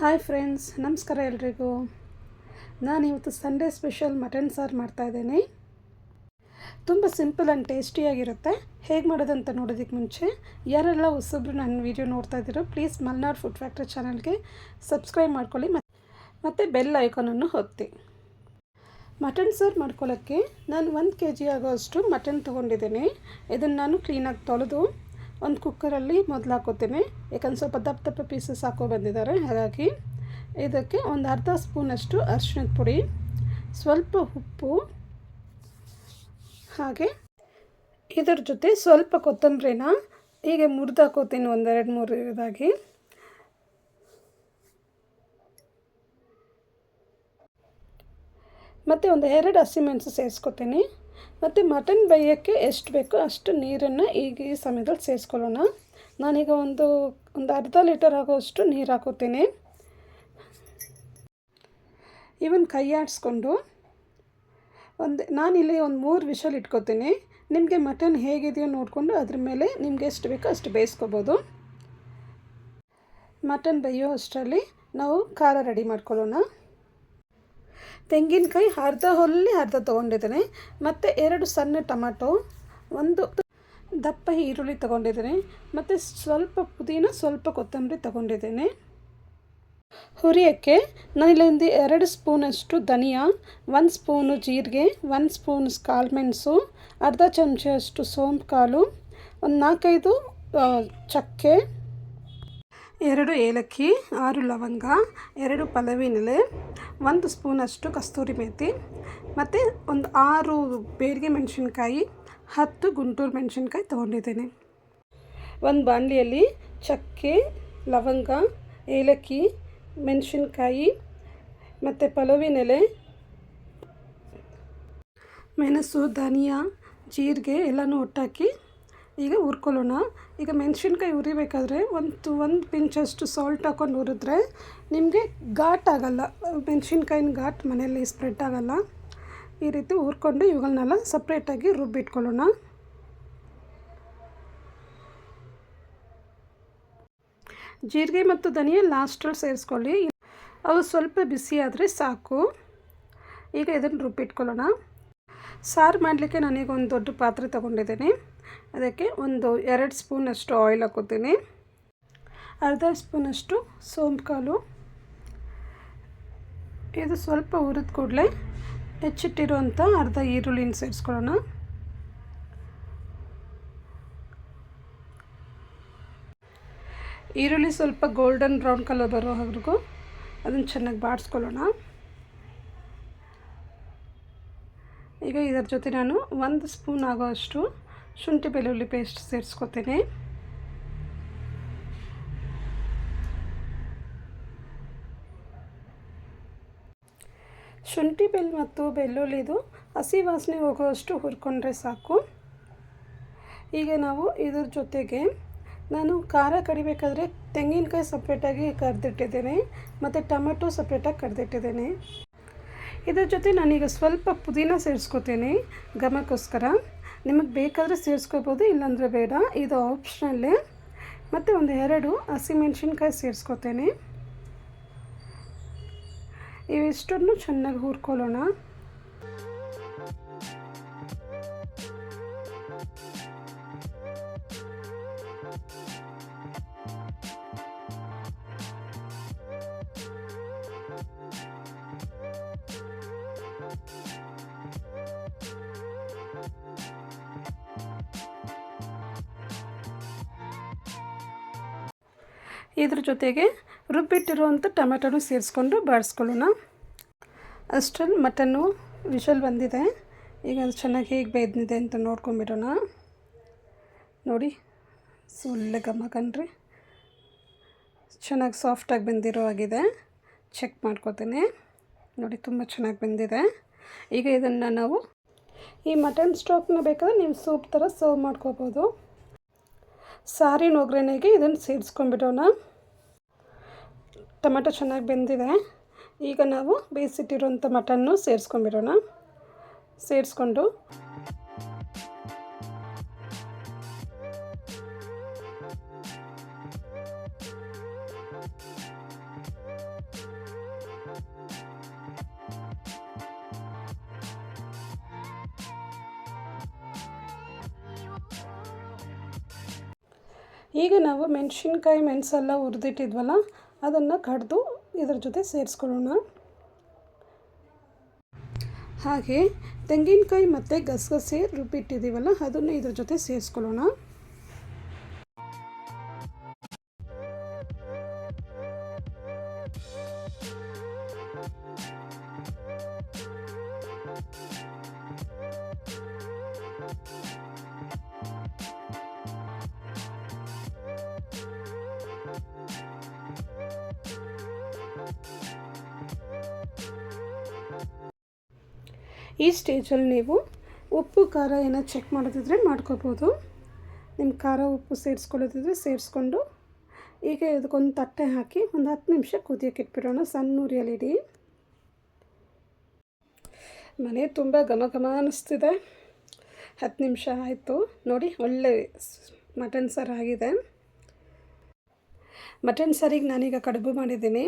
Hi friends, ನಮಸ್ಕಾರ ಎಲ್ರಿಗೂ. ನಾನು ಇವತ್ತು ಸಂಡೇ ಸ್ಪೆಷಲ್ ಮಟನ್ ಸಾರು ಮಾಡ್ತಾಯಿದ್ದೀನಿ ತುಂಬ ಸಿಂಪಲ್ ಆ್ಯಂಡ್ ಟೇಸ್ಟಿಯಾಗಿರುತ್ತೆ ಹೇಗೆ ಮಾಡೋದಂತ ನೋಡೋದಕ್ಕೆ ಮುಂಚೆ, ಯಾರೆಲ್ಲ ಹೊಸಬ್ರು ನನ್ನ ವೀಡಿಯೋ ನೋಡ್ತಾ ಇದ್ದೀರೋ ಪ್ಲೀಸ್ ಮಲ್ನಾಡ್ ಫುಡ್ ಫ್ಯಾಕ್ಟ್ರಿ ಚಾನಲ್ಗೆ ಸಬ್ಸ್ಕ್ರೈಬ್ ಮಾಡ್ಕೊಳ್ಳಿ ಮತ್ತು ಬೆಲ್ ಐಕಾನನ್ನು ಒತ್ತಿ. ಮಟನ್ ಸಾರು ಮಾಡ್ಕೊಳ್ಳೋಕ್ಕೆ ನಾನು ಒಂದು ಕೆ ಜಿ ಆಗೋಷ್ಟು ಮಟನ್ ತೊಗೊಂಡಿದ್ದೀನಿ. ಇದನ್ನು ನಾನು ಕ್ಲೀನಾಗಿ ತೊಳೆದು ಒಂದು ಕುಕ್ಕರಲ್ಲಿ ಮೊದಲು ಹಾಕೋತೀನಿ ಯಾಕಂದ್ರೆ ಸ್ವಲ್ಪ ದಪ್ಪ ದಪ್ಪ ಪೀಸಸ್ ಹಾಕೋ ಬಂದಿದ್ದಾರೆ. ಹಾಗಾಗಿ ಇದಕ್ಕೆ ಒಂದು ಅರ್ಧ ಸ್ಪೂನಷ್ಟು ಅರಿಶಿಣದ ಪುಡಿ, ಸ್ವಲ್ಪ ಉಪ್ಪು, ಹಾಗೆ ಇದರ ಜೊತೆ ಸ್ವಲ್ಪ ಕೊತ್ತಂಬರಿನ ಹೀಗೆ ಮುರಿದಾಕೋತೀನಿ ಒಂದೆರಡು ಮೂರು ಇದಾಗಿ. ಮತ್ತು ಒಂದು ಎರಡು ಹಸಿಮೆಣಸು ಸೇರಿಸ್ಕೊತೀನಿ. ಮತ್ತು ಮಟನ್ ಬೇಯೋಕ್ಕೆ ಎಷ್ಟು ಬೇಕೋ ಅಷ್ಟು ನೀರನ್ನು ಈಗ ಈ ಸಮಯದಲ್ಲಿ ಸೇರಿಸ್ಕೊಳ್ಳೋಣ. ನಾನೀಗ ಒಂದು ಒಂದು ಅರ್ಧ ಲೀಟರ್ ಆಗೋಷ್ಟು ನೀರು ಹಾಕೋತೀನಿ. ಇವನ್ ಕೈ ಆಡಿಸ್ಕೊಂಡು ಒಂದು, ನಾನಿಲ್ಲಿ ಒಂದು ಮೂರು ವಿಷಲ್ ಇಟ್ಕೋತೀನಿ. ನಿಮಗೆ ಮಟನ್ ಹೇಗಿದೆಯೋ ನೋಡಿಕೊಂಡು ಅದ್ರ ಮೇಲೆ ನಿಮ್ಗೆ ಎಷ್ಟು ಬೇಕೋ ಅಷ್ಟು ಬೇಯಿಸ್ಕೋಬೋದು. ಮಟನ್ ಬೇಯೋ ಅಷ್ಟರಲ್ಲಿ ನಾವು ಖಾರ ರೆಡಿ ಮಾಡ್ಕೊಳ್ಳೋಣ. ತೆಂಗಿನಕಾಯಿ ಅರ್ಧ ಹೊಲ್ಲಿ ಅರ್ಧ ತೊಗೊಂಡಿದ್ದೀನಿ. ಮತ್ತು ಎರಡು ಸಣ್ಣ ಟೊಮಾಟೊ, ಒಂದು ದಪ್ಪ ಈರುಳ್ಳಿ ತೊಗೊಂಡಿದ್ದೀನಿ. ಮತ್ತು ಸ್ವಲ್ಪ ಪುದೀನ, ಸ್ವಲ್ಪ ಕೊತ್ತಂಬರಿ ತೊಗೊಂಡಿದ್ದೀನಿ. ಹುರಿಯೋಕ್ಕೆ ನಾನಿಲ್ಲೊಂದು ಎರಡು ಸ್ಪೂನಷ್ಟು ಧನಿಯಾ, ಒಂದು ಸ್ಪೂನು ಜೀರಿಗೆ, ಒಂದು ಸ್ಪೂನ್ ಕಾಳುಮೆಣಸು ಅರ್ಧ ಚಮಚಷ್ಟು ಸೋಂಪು ಕಾಳು, ಒಂದು ನಾಲ್ಕೈದು ಚಕ್ಕೆ ಎರಡು ಏಲಕ್ಕಿ, ಆರು ಲವಂಗ, ಎರಡು ಪಲವಿನೆಲೆ, ಒಂದು ಸ್ಪೂನಷ್ಟು ಕಸ್ತೂರಿ ಮೇಥಿ ಮತ್ತು ಒಂದು ಆರು ಬೇರಿಗೆ ಮೆಣಸಿನ್ಕಾಯಿ, ಹತ್ತು ಗುಂಟೂರು ಮೆಣಸಿನ್ಕಾಯಿ ತೊಗೊಂಡಿದ್ದೀನಿ. ಒಂದು ಬಾಣಲಿಯಲ್ಲಿ ಚಕ್ಕೆ, ಲವಂಗ, ಏಲಕ್ಕಿ, ಮೆಣಸಿನ್ಕಾಯಿ, ಮತ್ತು ಪಲವಿನೆಲೆ, ಮೆಣಸು, ಧನಿಯಾ, ಜೀರಿಗೆ ಎಲ್ಲನೂ ಒಟ್ಟಾಕಿ ಈಗ ಹುರ್ಕೊಳ್ಳೋಣ. ಈಗ ಮೆಣಸಿನ್ಕಾಯಿ ಹುರಿಬೇಕಾದ್ರೆ ಒಂದು ಒಂದು ಪಿಂಚಷ್ಟು ಸಾಲ್ಟ್ ಹಾಕೊಂಡು ಹುರಿದ್ರೆ ನಿಮಗೆ ಘಾಟ್ ಆಗಲ್ಲ. ಮೆಣಸಿನ್ಕಾಯಿನ ಘಾಟ್ ಮನೆಯಲ್ಲಿ ಸ್ಪ್ರೆಡ್ ಆಗೋಲ್ಲ. ಈ ರೀತಿ ಹುರ್ಕೊಂಡು ಇವುಗಳನ್ನೆಲ್ಲ ಸಪ್ರೇಟಾಗಿ ರುಬ್ಬಿಟ್ಕೊಳ್ಳೋಣ. ಜೀರಿಗೆ ಮತ್ತು ಧನಿಯ ಲಾಸ್ಟಲ್ಲಿ ಸೇರಿಸ್ಕೊಳ್ಳಿ. ಅವು ಸ್ವಲ್ಪ ಬಿಸಿ ಆದರೆ ಸಾಕು. ಈಗ ಇದನ್ನು ರುಬ್ಬಿಟ್ಕೊಳ್ಳೋಣ. ಸಾರು ಮಾಡಲಿಕ್ಕೆ ನಾನೀಗ ಒಂದು ದೊಡ್ಡ ಪಾತ್ರೆ ತೊಗೊಂಡಿದ್ದೀನಿ. ಅದಕ್ಕೆ ಒಂದು ಎರಡು ಸ್ಪೂನಷ್ಟು ಆಯಿಲ್ ಹಾಕೋತೀನಿ ಅರ್ಧ ಸ್ಪೂನಷ್ಟು ಸೋಂಪು ಕಾಲು ಇದು ಸ್ವಲ್ಪ ಹುರಿದ ಕೂಡಲೇ ಹೆಚ್ಚಿಟ್ಟಿರುವಂಥ ಅರ್ಧ ಈರುಳ್ಳಿನ ಸೇರಿಸ್ಕೊಳ್ಳೋಣ. ಈರುಳ್ಳಿ ಸ್ವಲ್ಪ ಗೋಲ್ಡನ್ ಬ್ರೌನ್ ಕಲರ್ ಬರೋವರೆಗೂ ಅದನ್ನು ಚೆನ್ನಾಗಿ ಬಾಡಿಸ್ಕೊಳ್ಳೋಣ. ಈಗ ಇದರ ಜೊತೆ ನಾನು ಒಂದು ಸ್ಪೂನ್ ಆಗೋಷ್ಟು ಶುಂಠಿ ಬೆಳ್ಳುಳ್ಳಿ ಪೇಸ್ಟ್ ಸೇರಿಸ್ಕೋತೇನೆ. ಶುಂಠಿ ಬೆಲ್ ಮತ್ತು ಬೆಳ್ಳುಳ್ಳಿದು ಹಸಿ ವಾಸನೆ ಹೋಗುವಷ್ಟು ಹುರ್ಕೊಂಡ್ರೆ ಸಾಕು. ಈಗ ನಾವು ಇದ್ರ ಜೊತೆಗೆ ನಾನು ಖಾರ ಕಡಿಬೇಕಾದ್ರೆ ತೆಂಗಿನಕಾಯಿ ಸಪ್ರೇಟಾಗಿ ಕರೆದಿಟ್ಟಿದ್ದೇನೆ, ಮತ್ತು ಟೊಮೆಟೊ ಸಪ್ರೇಟಾಗಿ ಕರೆದಿಟ್ಟಿದ್ದೇನೆ. ಇದ್ರ ಜೊತೆ ನಾನೀಗ ಸ್ವಲ್ಪ ಪುದೀನ ಸೇರಿಸ್ಕೋತೀನಿ ಗಮಕ್ಕೋಸ್ಕರ ನಿಮಗೆ ಬೇಕಾದರೆ ಸೇರಿಸ್ಕೋಬೋದು, ಇಲ್ಲಾಂದರೆ ಬೇಡ. ಇದು ಆಪ್ಷನಲ್ಲೇ. ಮತ್ತು ಒಂದು ಎರಡು ಹಸಿಮೆಣ್ಸಿನ್ಕಾಯಿ ಸೇರಿಸ್ಕೋತೇನೆ. ಇವಿಷ್ಟನ್ನು ಚೆನ್ನಾಗಿ ಹುರ್ಕೊಳ್ಳೋಣ. ಇದ್ರ ಜೊತೆಗೆ ರುಬ್ಬಿಟ್ಟಿರುವಂಥ ಟೊಮೆಟೊನು ಸೇರಿಸ್ಕೊಂಡು ಬಾಡಿಸ್ಕೊಳ್ಳೋಣ. ಅಷ್ಟರಲ್ಲಿ ಮಟನ್ನು ವಿಶಲ್ ಬಂದಿದೆ. ಈಗ ಅದು ಚೆನ್ನಾಗಿ ಹೇಗೆ ಬೇಯ್ದಿದೆ ಅಂತ ನೋಡ್ಕೊಂಬಿಡೋಣ. ನೋಡಿ, ಸುಳ್ಳ ಘಮ ಕಣ್ರಿ. ಚೆನ್ನಾಗಿ ಸಾಫ್ಟಾಗಿ ಬೆಂದಿರೋ ಆಗಿದೆ ಚೆಕ್ ಮಾಡ್ಕೋತೀನಿ. ನೋಡಿ, ತುಂಬ ಚೆನ್ನಾಗಿ ಬೆಂದಿದೆ. ಈಗ ಇದನ್ನು ನಾವು ಈ ಮಟನ್ ಸ್ಟಾಕ್ನ ಬೇಕಾದ್ರೆ ನೀವು ಸೂಪ್ ಥರ ಸರ್ವ್ ಮಾಡ್ಕೋಬೋದು. ಸಾರಿನ ಒಗ್ಗರಣೆಗೆ ಇದನ್ನು ಸೇರಿಸ್ಕೊಂಡ್ಬಿಡೋಣ. ಟೊಮೆಟೊ ಚೆನ್ನಾಗಿ ಬೆಂದಿದೆ. ಈಗ ನಾವು ಬೇಯಿಸಿಟ್ಟಿರೋಂಥ ಮಟನ್ನು ಸೇರಿಸ್ಕೊಂಡ್ಬಿಡೋಣ. ಸೇರಿಸ್ಕೊಂಡು ಈಗ ನಾವು ಮೆಣಸಿನ್ಕಾಯಿ ಮೆಣಸೆಲ್ಲ ಹುರಿದಿಟ್ಟಿದ್ವಲ್ಲ, ಅದನ್ನು ಕಡಿದು ಇದ್ರ ಜೊತೆ ಸೇರಿಸ್ಕೊಳ್ಳೋಣ. ಹಾಗೆ ತೆಂಗಿನಕಾಯಿ ಮತ್ತು ಗಸಗಸೆ ರುಬ್ಬಿಟ್ಟಿದ್ದೀವಲ್ಲ, ಅದನ್ನು ಇದ್ರ ಜೊತೆ ಸೇರಿಸ್ಕೊಳ್ಳೋಣ. ಈ ಸ್ಟೇಜಲ್ಲಿ ನೀವು ಉಪ್ಪು, ಖಾರ ಏನೋ ಚೆಕ್ ಮಾಡೋದಿದ್ರೆ ಮಾಡ್ಕೋಬೋದು. ನಿಮ್ಮ ಖಾರ, ಉಪ್ಪು ಸೇರಿಸ್ಕೊಳ್ಳೋದಿದ್ರೆ ಸೇರಿಸ್ಕೊಂಡು ಈಗ ಇದಕ್ಕೊಂದು ತಟ್ಟೆ ಹಾಕಿ ಒಂದು ಹತ್ತು ನಿಮಿಷ ಕುದಿಯೋಕೆ ಇಟ್ಬಿಡೋಣ. ಸಣ್ಣ ಉರಿಯಲ್ಲಿಡಿ ಮನೆ ತುಂಬ ಘಮ ಘಮ ಅನ್ನಿಸ್ತಿದೆ ಹತ್ತು ನಿಮಿಷ ಆಯಿತು. ನೋಡಿ, ಒಳ್ಳೆ ಮಟನ್ ಸಾರು ಆಗಿದೆ. ಮಟನ್ ಸಾರಿಗೆ ನಾನೀಗ ಕಡುಬು ಮಾಡಿದ್ದೀನಿ.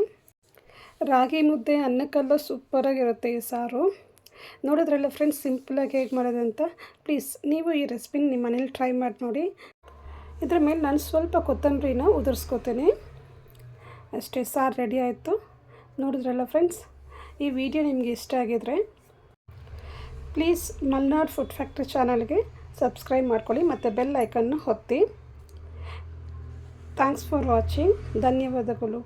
ರಾಗಿ ಮುದ್ದೆ ಅನ್ನಕ್ಕೆಲ್ಲ ಸೂಪರಾಗಿರುತ್ತೆ ಈ ಸಾರು. ನೋಡಿದ್ರಲ್ಲ ಫ್ರೆಂಡ್ಸ್ ಸಿಂಪಲಾಗಿ ಹೇಗೆ ಮಾಡೋದು ಅಂತ. ಪ್ಲೀಸ್ ನೀವು ಈ ರೆಸಿಪಿನ ನಿಮ್ಮ ಮನೇಲಿ ಟ್ರೈ ಮಾಡಿ ನೋಡಿ. ಇದರ ಮೇಲೆ ನಾನು ಸ್ವಲ್ಪ ಕೊತ್ತಂಬರಿನ ಉದುರಿಸ್ಕೋತೇನೆ. ಅಷ್ಟೇ, ಸಾರು ರೆಡಿ ಆಯಿತು. ನೋಡಿದ್ರಲ್ಲ ಫ್ರೆಂಡ್ಸ್ ಈ ವಿಡಿಯೋ ನಿಮಗೆ ಇಷ್ಟ ಆಗಿದ್ರೆ ಪ್ಲೀಸ್ ಮಲ್ನಾಡ್ ಫುಡ್ ಫ್ಯಾಕ್ಟ್ರಿ ಚಾನಲ್ಗೆ ಸಬ್ಸ್ಕ್ರೈಬ್ ಮಾಡ್ಕೊಳ್ಳಿ, ಮತ್ತು ಬೆಲ್ ಐಕನ್ನು ಹೊತ್ತಿ ಥ್ಯಾಂಕ್ಸ್ ಫಾರ್ ವಾಚಿಂಗ್ ಧನ್ಯವಾದಗಳು.